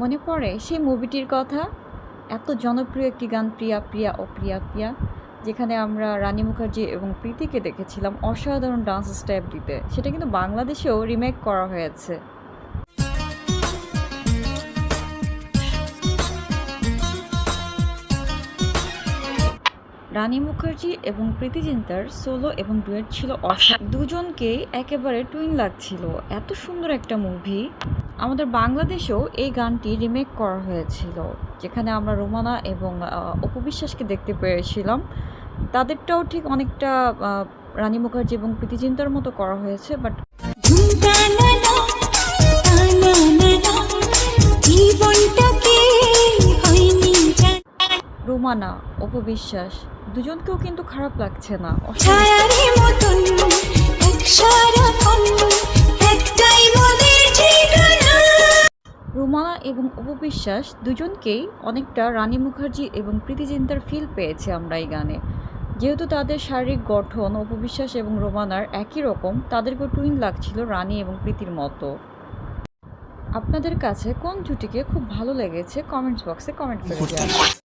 মনে পড়ে সেই মুভিটির কথা? এত জনপ্রিয় একটি গান, প্রিয়া প্রিয়া, ও প্রিয়া প্রিয়া, যেখানে আমরা রানী মুখার্জি এবং প্রীতিকে দেখেছিলাম অসাধারণ ডান্স স্টেপ দিতে। সেটা কিন্তু বাংলাদেশেও রিমেক করা হয়েছে। রানী মুখার্জি এবং প্রীতি জিন্তার সোলো এবং ডুয়েট ছিল অসা দুজনকেই একেবারে টুইন লাগছিল। এত সুন্দর একটা মুভি আমাদের বাংলাদেশেও এই গানটি রিমেক করা হয়েছিল যেখানে আমরা রোমানা এবং অপবিশ্বাসকে দেখতে পেয়েছিলাম। তাদেরটাও ঠিক অনেকটা রানী মুখার্জি এবং প্রীতি জিন্তার মতো করা হয়েছে বাট। রোমানা অপু বিশ্বাস দুজনকেও কিন্তু খারাপ লাগছে না। এবং উপবিশ্বাস দুজনকেই অনেকটা রানী মুখার্জি এবং প্রীতি জিন্তার ফিল পেয়েছে আমরা এই গানে। যেহেতু তাদের শারীরিক গঠন উপবিশ্বাস এবং রোমানার একই রকম তাদেরকেও টুইন লাগছিল রানী এবং প্রীতির মতো। আপনাদের কাছে কোন জুটিকে খুব ভালো লেগেছে? কমেন্টস বক্সে কমেন্ট করে